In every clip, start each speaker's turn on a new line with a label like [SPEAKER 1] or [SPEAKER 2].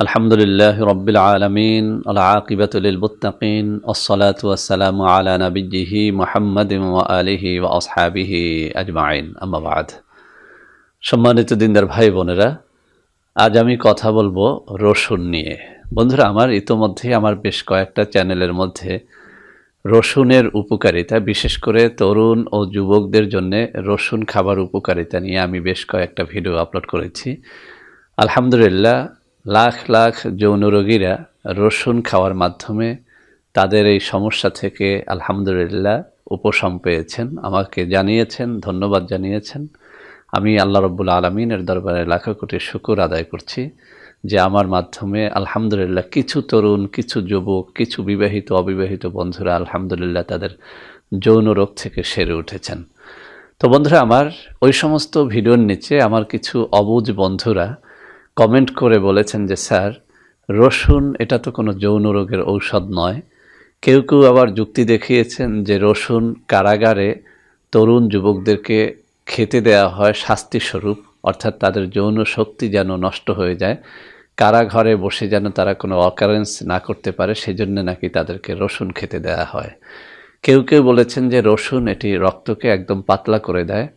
[SPEAKER 1] আলহামদুলিল্লাহ রব্বিল আলমিন আলআকিবাত লিলমুত্তাকিন والصلاة والسلام على نبيه محمد وآله وأصحابه أجمعين أما بعد সম্মানিত দিনদার ভাই বোনেরা আজ আমি কথা বলবো রসুন নিয়ে বন্ধুরা আমার ইতোমধ্যে আমার বেশ কয়েকটা চ্যানেলের মধ্যে রসুনের উপকারিতা বিশেষ করে তরুণ ও যুবকদের জন্য রসুন খাবার উপকারিতা নিয়ে আমি বেশ কয়েকটা ভিডিও আপলোড করেছি আলহামদুলিল্লাহ লাখ লাখ যৌন রোগীরা রসুন খাওয়ার মাধ্যমে তাদের এই সমস্যা থেকে আলহামদুলিল্লাহ উপশম পেয়েছেন, আমাকে জানিয়েছেন, ধন্যবাদ জানিয়েছেন। আমি আল্লাহ রব্বুল আলমিনের দরবারে লাখো কোটি শুকুর আদায় করছি যে আমার মাধ্যমে আলহামদুলিল্লাহ কিছু তরুণ, কিছু যুবক, কিছু বিবাহিত, অবিবাহিত বন্ধুরা আলহামদুলিল্লাহ তাদের যৌন রোগ থেকে সেরে উঠেছেন। তো বন্ধুরা, আমার ওই সমস্ত ভিডিওর নিচে আমার কিছু অবুজ বন্ধুরা কমেন্ট করে বলেছেন যে, স্যার, রসুন এটা তো কোনো যৌন রোগের ঔষধ নয়। কেউ কেউ আবার যুক্তি দেখিয়েছেন যে, রসুন কারাগারে তরুণ যুবকদেরকে খেতে দেওয়া হয় শাস্তিস্বরূপ, অর্থাৎ তাদের যৌন শক্তি যেন নষ্ট হয়ে যায়। কারাঘরে বসে যেন তারা কোনো অকারেন্স না করতে পারে, সেজন্য নাকি তাদেরকে রসুন খেতে দেওয়া হয়। কেউ কেউ বলেছেন যে, রসুন এটি রক্তকে একদম পাতলা করে দেয়।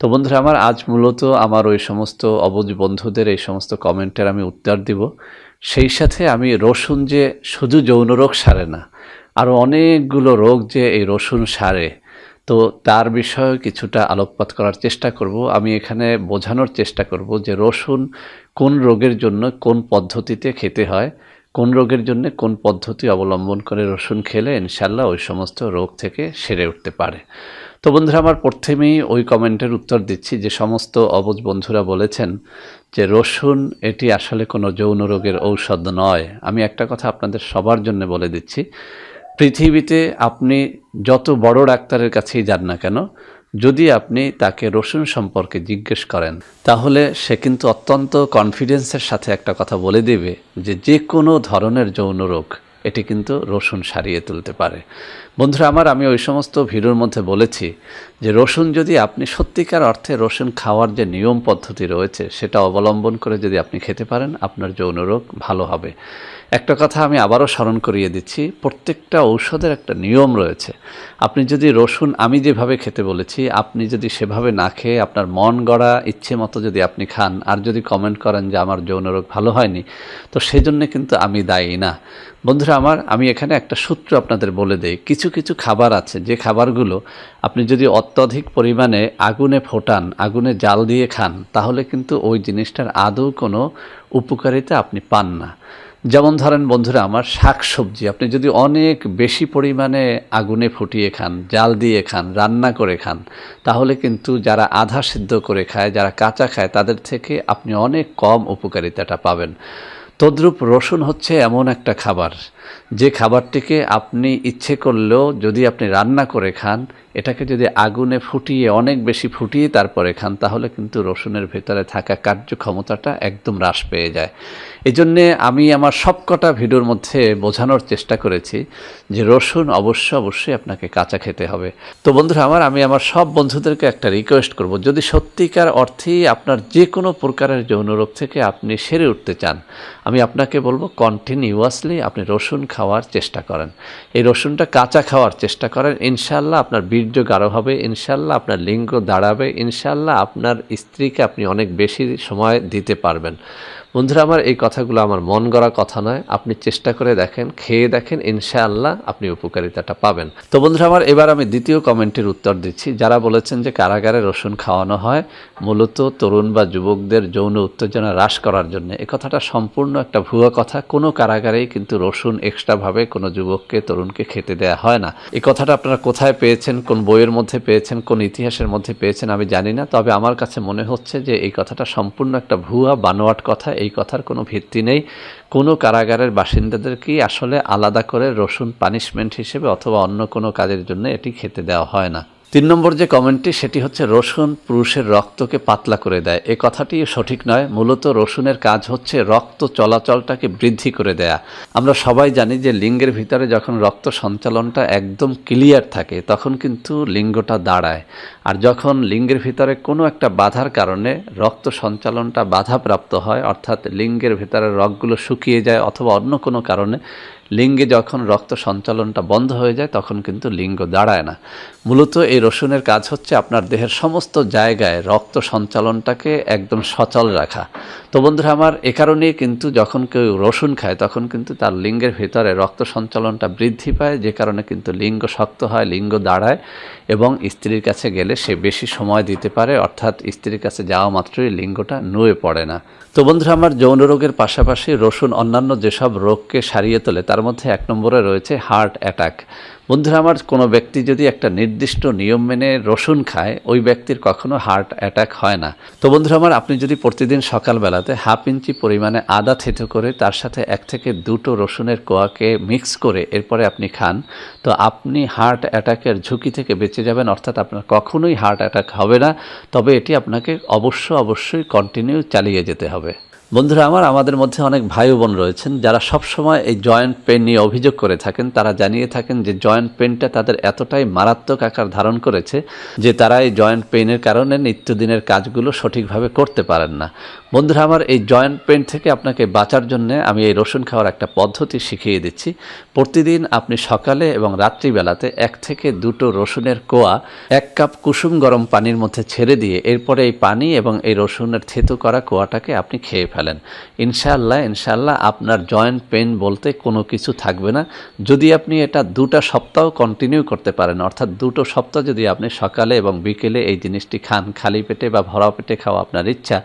[SPEAKER 1] তো বন্ধুরা, আমার আজ মূলত আমার ওই সমস্ত অবুজ বন্ধুদের, এই সমস্ত কমেন্টের আমি উত্তর দিব। সেই সাথে আমি রসুন যে শুধু যৌন রোগ সারে না আরও অনেকগুলো রোগ যে এই রসুন সারে, তো তার বিষয়ে কিছুটা আলোকপাত করার চেষ্টা করব। আমি এখানে বোঝানোর চেষ্টা করব যে রসুন কোন রোগের জন্য কোন পদ্ধতিতে খেতে হয়, কোন রোগের জন্য কোন পদ্ধতি অবলম্বন করে রসুন খেলে ইনশাল্লাহ ওই সমস্ত রোগ থেকে সেরে উঠতে পারে। তো বন্ধুরা, আমার প্রথমেই ওই কমেন্টের উত্তর দিচ্ছি যে সমস্ত অবুজ বন্ধুরা বলেছেন যে রসুন, এটি আসলে কোনো যৌন রোগের ঔষধ নয়। আমি একটা কথা আপনাদের সবার জন্য বলে দিচ্ছি। পৃথিবীতে আপনি যত বড় ডাক্তারের কাছেই যান না কেন, যদি আপনি তাকে রসুন সম্পর্কে জিজ্ঞেস করেন, তাহলে সে কিন্তু অত্যন্ত কনফিডেন্সের সাথে একটা কথা বলে দেবে যে যে কোনো ধরনের যৌন রোগ, এটি কিন্তু রসুন সারিয়ে তুলতে পারে। বন্ধুরা, আমার আমি ওই সমস্ত ভিডিওর মধ্যে বলেছি যে রসুন যদি আপনি সত্যিকার অর্থে রসুন খাওয়ার যে নিয়ম পদ্ধতি রয়েছে, সেটা অবলম্বন করে যদি আপনি খেতে পারেন, আপনার যৌন রোগ ভালো হবে। একটা কথা আমি আবারও স্মরণ করিয়ে দিচ্ছি, প্রত্যেকটা ঔষধের একটা নিয়ম রয়েছে। আপনি যদি রসুন আমি যেভাবে খেতে বলেছি, আপনি যদি সেভাবে না খেয়ে আপনার মন গড়া ইচ্ছে মতো যদি আপনি খান, আর যদি কমেন্ট করেন যে আমার যৌন রোগ ভালো হয়নি, তো সেই জন্যে কিন্তু আমি দায়ী না। বন্ধুরা, আমার আমি এখানে একটা সূত্র আপনাদের বলে দেই, কিছু কিছু কিছু খাবার আছে, যে খাবারগুলো আপনি যদি অত্যধিক পরিমাণে আগুনে ফোটান, আগুনে জাল দিয়ে খান, তাহলে কিন্তু ওই জিনিসটার আদৌ কোনো উপকারিতা আপনি পান না। যেমন ধরেন বন্ধুরা, আমার শাক সবজি আপনি যদি অনেক বেশি পরিমাণে আগুনে ফুটিয়ে খান, জাল দিয়ে খান, রান্না করে খান, তাহলে কিন্তু যারা আধা সিদ্ধ করে খায়, যারা কাঁচা খায়, তাদের থেকে আপনি অনেক কম উপকারিতাটা পাবেন। তদ্রূপ রসুন হচ্ছে এমন একটা খাবার। যে খাবারটিকে আপনি ইচ্ছে করলেও যদি আপনি রান্না করে খান, এটাকে যদি আগুনে ফুটিয়ে অনেক বেশি ফুটিয়ে তারপরে খান, তাহলে কিন্তু রসুনের ভেতরে থাকা কার্যক্ষমতাটা একদম হ্রাস পেয়ে যায়। এই জন্যে আমি আমার সবকটা ভিডিওর মধ্যে বোঝানোর চেষ্টা করেছি যে রসুন অবশ্য অবশ্যই আপনাকে কাঁচা খেতে হবে। তো বন্ধুরা আমার, আমি আমার সব বন্ধুদেরকে একটা রিকোয়েস্ট করব, যদি সত্যিকার অর্থেই আপনার যে কোনো প্রকারের যৌন রোগ থেকে আপনি সেরে উঠতে চান আমি আপনাকে বলব কন্টিনিউয়াসলি আপনি রসুন খাওয়ার চেষ্টা করেন। এই রসুনটা কাঁচা খাওয়ার চেষ্টা করেন। ইনশাল্লাহ আপনার বীর্য গাঢ় হবে ইনশাল্লাহ আপনার লিঙ্গ দাঁড়াবে ইনশাল্লাহ আপনার স্ত্রীকে আপনি অনেক বেশি সময় দিতে পারবেন। বন্ধুরা আমার এই কথাগুলো আমার মন গড়া কথা নয়। আপনি চেষ্টা করে দেখেন, খেয়ে দেখেন, ইনশাআল্লাহ আপনি উপকারিতাটা পাবেন। তো বন্ধুরা আমার, এবার আমি দ্বিতীয় কমেন্টের উত্তর দিচ্ছি। যারা বলেছেন যে কারাগারে রসুন খাওয়ানো হয়, মূলত তরুণ বা যুবকদের যৌন উত্তেজনা হ্রাস করার জন্য। এ কথাটা সম্পূর্ণ একটা ভুয়া কথা। কোনো কারাগারেই কিন্তু রসুন এক্সট্রাভাবে কোনো যুবককে, তরুণকে খেতে দেওয়া হয় না। এই কথাটা আপনারা কোথায় পেয়েছেন, কোন বইয়ের মধ্যে পেয়েছেন, কোন ইতিহাসের মধ্যে পেয়েছেন আমি জানি না। তবে আমার কাছে মনে হচ্ছে যে এই কথাটা সম্পূর্ণ একটা ভুয়া, বানোয়াট কথা। এই কথার কোনো ভিত্তি নেই। কোনো কারাগারের বাসিন্দাদেরকেই আসলে আলাদা করে রসুন পানিশমেন্ট হিসেবে অথবা অন্য কোনো কাজের জন্য এটি খেতে দেওয়া হয় না। তিন নম্বর যে কমেন্টটি, সেটি হচ্ছে, রসুন পুরুষের রক্তকে পাতলা করে দেয়। এ কথাটি সঠিক নয়। মূলত রসুনের কাজ হচ্ছে রক্ত চলাচলটাকে বৃদ্ধি করে দেয়া। আমরা সবাই জানি যে লিঙ্গের ভিতরে যখন রক্ত সঞ্চালনটা একদম ক্লিয়ার থাকে, তখন কিন্তু লিঙ্গটা দাঁড়ায়। আর যখন লিঙ্গের ভিতরে কোনো একটা বাধার কারণে রক্ত সঞ্চালনটা বাধাপ্রাপ্ত হয়, অর্থাৎ লিঙ্গের ভিতরে রগগুলো শুকিয়ে যায় অথবা অন্য কোনো কারণে লিঙ্গে যখন রক্ত সঞ্চালনটা বন্ধ হয়ে যায়, তখন কিন্তু লিঙ্গ দাঁড়ায় না। মূলত এই রসুনের কাজ হচ্ছে আপনার দেহের সমস্ত জায়গায় রক্ত সঞ্চালনটাকে একদম সচল রাখা। তো বন্ধুরা, আমার এ কারণেই কিন্তু যখন কেউ রসুন খায়, তখন কিন্তু তার লিঙ্গের ভিতরে রক্ত সঞ্চালনটা বৃদ্ধি পায়, যে কারণে কিন্তু লিঙ্গ শক্ত হয়, লিঙ্গ দাঁড়ায় এবং স্ত্রীর কাছে গেলে সে বেশি সময় দিতে পারে, অর্থাৎ স্ত্রীর কাছে যাওয়া মাত্রই লিঙ্গটা নুয়ে পড়ে না। তো বন্ধুরা, আমার যৌন রোগের পাশাপাশি রসুন অন্যান্য যেসব রোগকে সারিয়ে তোলে, তার মধ্যে এক নম্বরে রয়েছে হার্ট অ্যাটাক। বন্ধুরা, আমার কোনো ব্যক্তি যদি একটা নির্দিষ্ট নিয়ম মেনে রসুন খায়, ওই ব্যক্তির কখনো হার্ট অ্যাটাক হয় না। তো বন্ধুরা, আমার আপনি যদি প্রতিদিন সকালবেলাতে হাফ ইঞ্চি পরিমাণে আদা থেতো করে তার সাথে এক থেকে দুটো রসুনের কোয়াকে মিক্স করে এরপরে আপনি খান, তো আপনি হার্ট অ্যাটাকের ঝুঁকি থেকে বেঁচে যাবেন, অর্থাৎ আপনার কখনোই হার্ট অ্যাটাক হবে না। তবে এটি আপনাকে অবশ্য অবশ্যই কন্টিনিউ চালিয়ে যেতে হবে। বন্ধুরা আমার, আমাদের মধ্যে অনেক ভাই বোন রয়েছেন, যারা সবসময় এই জয়েন্ট পেন নিয়ে অভিযোগ করে থাকেন। তারা জানিয়ে থাকেন যে জয়েন্ট পেনটা তাদের এতটাই মারাত্মক আকার ধারণ করেছে যে তারা এই জয়েন্ট পেনের কারণে নিত্যদিনের কাজগুলো সঠিকভাবে করতে পারেন না। বন্ধুরা আমার, এই জয়েন্ট পেন থেকে আপনাকে বাঁচার জন্য আমি এই রসুন খাওয়ার একটা পদ্ধতি শিখিয়ে দিচ্ছি। প্রতিদিন আপনি সকালে এবং রাত্রিবেলাতে এক থেকে দুটো রসুনের কোয়া, এক কাপ কুসুম গরম পানির মধ্যে ছেড়ে দিয়ে এরপরে এই পানি এবং এই রসুনের থেতু করা কোয়াটাকে আপনি খেয়ে ফেলেন। ইনশাআল্লাহ ইনশাআল্লাহ আপনার জয়েন্ট পেন বলতে কোনো কিছু থাকবে না। যদি আপনি এটা দুটা সপ্তাহ কন্টিনিউ করতে পারেন, অর্থাৎ দুটো সপ্তাহ যদি আপনি সকালে এবং বিকেলে এই জিনিসটি খান, খালি পেটে বা ভরা পেটে খাওয়া আপনার ইচ্ছা,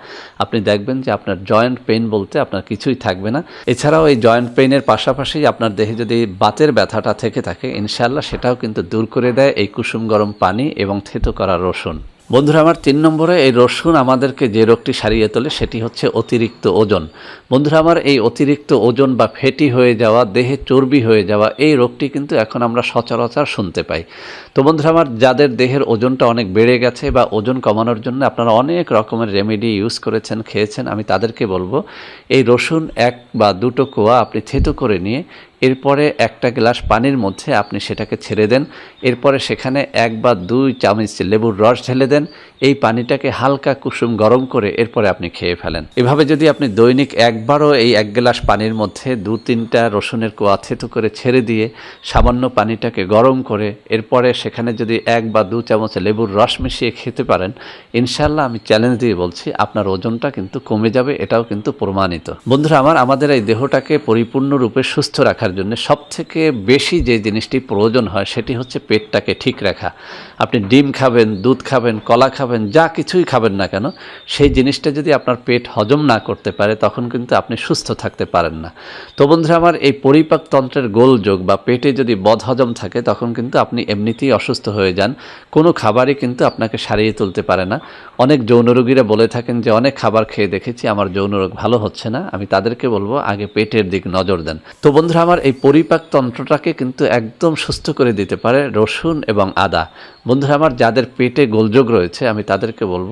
[SPEAKER 1] আপনি দেখবেন যে আপনার জয়েন্ট পেন বলতে আপনার কিছুই থাকবে না। এছাড়াও এই জয়েন্ট পেনের পাশাপাশি আপনার দেহে যদি বাতের ব্যথাটা থেকে থাকে, ইনশাআল্লাহ সেটাও কিন্তু দূর করে দেয় এই কুসুম গরম পানি এবং থেতো করা রসুন। বন্ধুরা, আমার তিন নম্বরে এই রসুন আমাদেরকে যে রোগটি সারিয়ে তোলে সেটি হচ্ছে অতিরিক্ত ওজন। বন্ধুরা, আমার এই অতিরিক্ত ওজন বা ফেটি হয়ে যাওয়া, দেহে চর্বি হয়ে যাওয়া এই রোগটি কিন্তু এখন আমরা সচরাচর শুনতে পাই। তো বন্ধুরা, আমার যাদের দেহের ওজনটা অনেক বেড়ে গেছে বা ওজন কমানোর জন্য আপনারা অনেক রকমের রেমেডি ইউজ করেছেন, খেয়েছেন, আমি তাদেরকে বলব, এই রসুন এক বা দুটো কোয়া আপনি থেতো করে নিয়ে এরপরে একটা গ্লাস পানির মধ্যে আপনি সেটাকে ছেড়ে দেন। এরপরে সেখানে এক বা দুই চামচ লেবুর রস ঢেলে দেন। এই পানিটাকে হালকা কুসুম গরম করে এরপরে আপনি খেয়ে ফেলেন। এভাবে যদি আপনি দৈনিক একবারও এই এক গ্লাস পানির মধ্যে দু তিনটা রসুনের কোয়া থেতো করে ছেড়ে দিয়ে সামান্য পানিটাকে গরম করে এরপরে সেখানে যদি এক বা দু চামচ লেবুর রস মিশিয়ে খেতে পারেন ইনশাল্লাহ আমি চ্যালেঞ্জ দিয়ে বলছি, আপনার ওজনটা কিন্তু কমে যাবে, এটাও কিন্তু প্রমাণিত। বন্ধুরা, আমার, আমাদের এই দেহটাকে পরিপূর্ণরূপে সুস্থ রাখার জন্য সব থেকে বেশি যে জিনিসটি প্রয়োজন হয় সেটি হচ্ছে পেটটাকে ঠিক রাখা। আপনি ডিম খাবেন, দুধ খাবেন, কলা খাবেন, যা কিছুই খাবেন না কেন, সেই জিনিসটা যদি আপনার পেট হজম না করতে পারে, তখন কিন্তু আপনি সুস্থ থাকতে পারেন না। তো বন্ধুরা, আমার এই পরিপাক তন্ত্রের গোলযোগ বা পেটে যদি বদহজম থাকে, তখন কিন্তু আপনি এমনিতেই অসুস্থ হয়ে যান। কোনো খাবারই কিন্তু আপনাকে সারিয়ে তুলতে পারে না। অনেক যৌন রোগীরা বলে থাকেন যে, অনেক খাবার খেয়ে দেখেছি, আমার যৌন রোগ ভালো হচ্ছে না। আমি তাদেরকে বলব, আগে পেটের দিক নজর দেন। তো বন্ধুরা, আমার এই পরিপাক তন্ত্রটাকে কিন্তু একদম সুস্থ করে দিতে পারে রসুন এবং আদা। বন্ধুরা, আমার যাদের পেটে গোলযোগ রয়েছে, আমি তাদেরকে বলব,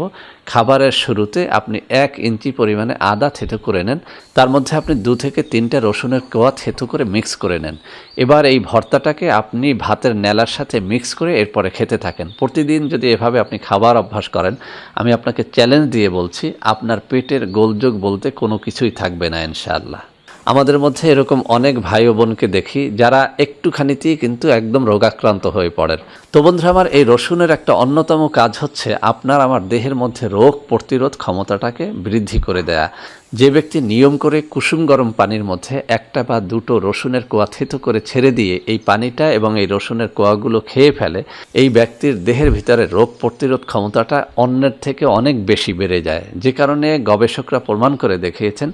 [SPEAKER 1] খাবারের শুরুতে আপনি এক ইঞ্চি পরিমাণে আদা থেতো করে নেন। তার মধ্যে আপনি দু থেকে তিনটা রসুনের কোয়া থেতো করে মিক্স করে নেন। এবার এই ভর্তাটাকে আপনি ভাতের নেলার সাথে মিক্স করে এরপরে খেতে থাকেন। প্রতিদিন যদি এভাবে আপনি খাবার অভ্যাস করেন, আমি আপনাকে চ্যালেঞ্জ দিয়ে বলছি, আপনার পেটের গোলযোগ বলতে কোনো কিছুই থাকবে না, ইনশাআল্লাহ। আমাদের মধ্যে এরকম অনেক ভাই বোনকে দেখি যারা একটুখানিতেই কিন্তু একদম রোগাক্রান্ত হয়ে পড়েন। তো বন্ধুরা আমার এই রসুনের একটা অন্যতম কাজ হচ্ছে আপনার আমার দেহের মধ্যে রোগ প্রতিরোধ ক্ষমতাটাকে বৃদ্ধি করে দেয়া। যে ব্যক্তি নিয়ম করে কুসুম গরম পানির মধ্যে একটা বা দুটো রসুনের কোয়া থেতো করে ছেড়ে দিয়ে এই পানিটা এবং এই রসুনের কোয়াগুলো খেয়ে ফেলে, এই ব্যক্তির দেহের ভিতরে রোগ প্রতিরোধ ক্ষমতাটা অন্যের থেকে অনেক বেশি বেড়ে যায়। যে কারণে গবেষকরা প্রমাণ করে দেখিয়েছেন,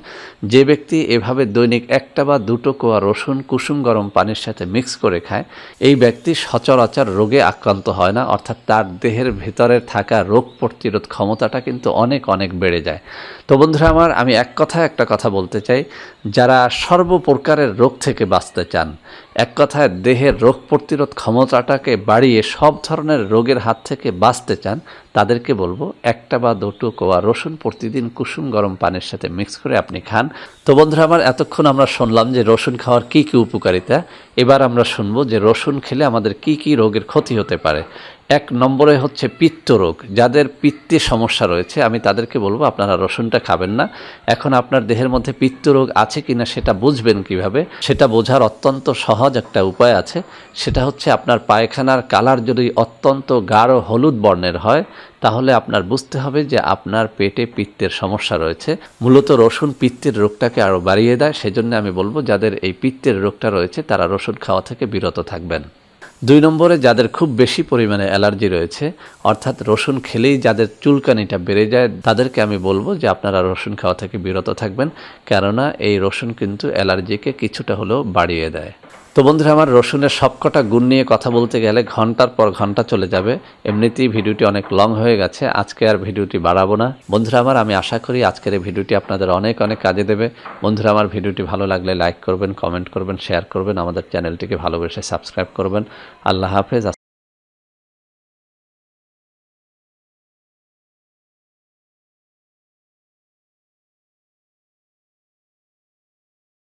[SPEAKER 1] যে ব্যক্তি এভাবে দৈনিক একটা বা দুটো কোয়া রসুন কুসুম গরম পানির সাথে মিক্স করে খায়, এই ব্যক্তি সচরাচর রোগে আক্রান্ত হয় না, অর্থাৎ তার দেহের ভিতরে থাকা রোগ প্রতিরোধ ক্ষমতাটা কিন্তু অনেক অনেক বেড়ে যায়। তো বন্ধুরা আমার, আমি এক কথা একটা কথা বলতে চাই। যারা সর্বপ্রকারের রোগ থেকে বাঁচতে চান এক কথায়, দেহের রোগ প্রতিরোধ ক্ষমতাটাকে বাড়িয়ে সব ধরনের রোগের হাত থেকে বাঁচতে চান, তাদেরকে বলব, একটা বা দুটো কোয়া রসুন প্রতিদিন কুসুম গরম পানির সাথে মিক্স করে আপনি খান। তো বন্ধুরা, আমার এতক্ষণ আমরা শুনলাম যে রসুন খাওয়ার কি কি উপকারিতা। এবার আমরা শুনব যে রসুন খেলে আমাদের কি কি রোগের ক্ষতি হতে পারে। এক নম্বরে হচ্ছে পিত্ত রোগ। যাদের পিত্তে সমস্যা রয়েছে, আমি তাদেরকে বলব, আপনারা রসুনটা খাবেন না। এখন আপনার দেহের মধ্যে পিত্ত রোগ আছে কিনা সেটা বুঝবেন কীভাবে? সেটা বোঝার অত্যন্ত সহজ একটা উপায় আছে, সেটা হচ্ছে আপনার পায়খানার কালার যদি অত্যন্ত গাঢ় হলুদ বর্ণের হয়, তাহলে আপনার বুঝতে হবে যে আপনার পেটে পিত্তের সমস্যা রয়েছে। মূলত রসুন পিত্তের রোগটাকে আরও বাড়িয়ে দেয়, সেজন্য আমি বলব যাদের এই পিত্তের রোগটা রয়েছে, তারা রসুন খাওয়া থেকে বিরত থাকবেন। দুই নম্বরে, যাদের খুব বেশি পরিমাণে অ্যালার্জি রয়েছে, অর্থাৎ রসুন খেলেই যাদের চুলকানিটা বেড়ে যায়, তাদেরকে আমি বলব যে আপনারা রসুন খাওয়া থেকে বিরত থাকবেন, কেননা এই রসুন কিন্তু অ্যালার্জিকে কিছুটা হলেও বাড়িয়ে দেয়। তো বন্ধুরা, আমার রসুনের সবকটা গুণ নিয়ে কথা বলতে গেলে ঘণ্টার পর ঘণ্টা চলে যাবে। এমনিতেই ভিডিওটি অনেক লং হয়ে গেছে, আজকে আর ভিডিওটি বাড়াবো না। বন্ধুরা, আমার, আমি আশা করি আজকের এই ভিডিওটি আপনাদের অনেক অনেক কাজে দেবে। বন্ধুরা, আমার ভিডিওটি ভালো লাগলে লাইক করবেন, কমেন্ট করবেন, শেয়ার করবেন, আমাদের চ্যানেলটিকে ভালোবেসে সাবস্ক্রাইব করবেন। আল্লাহ হাফেজ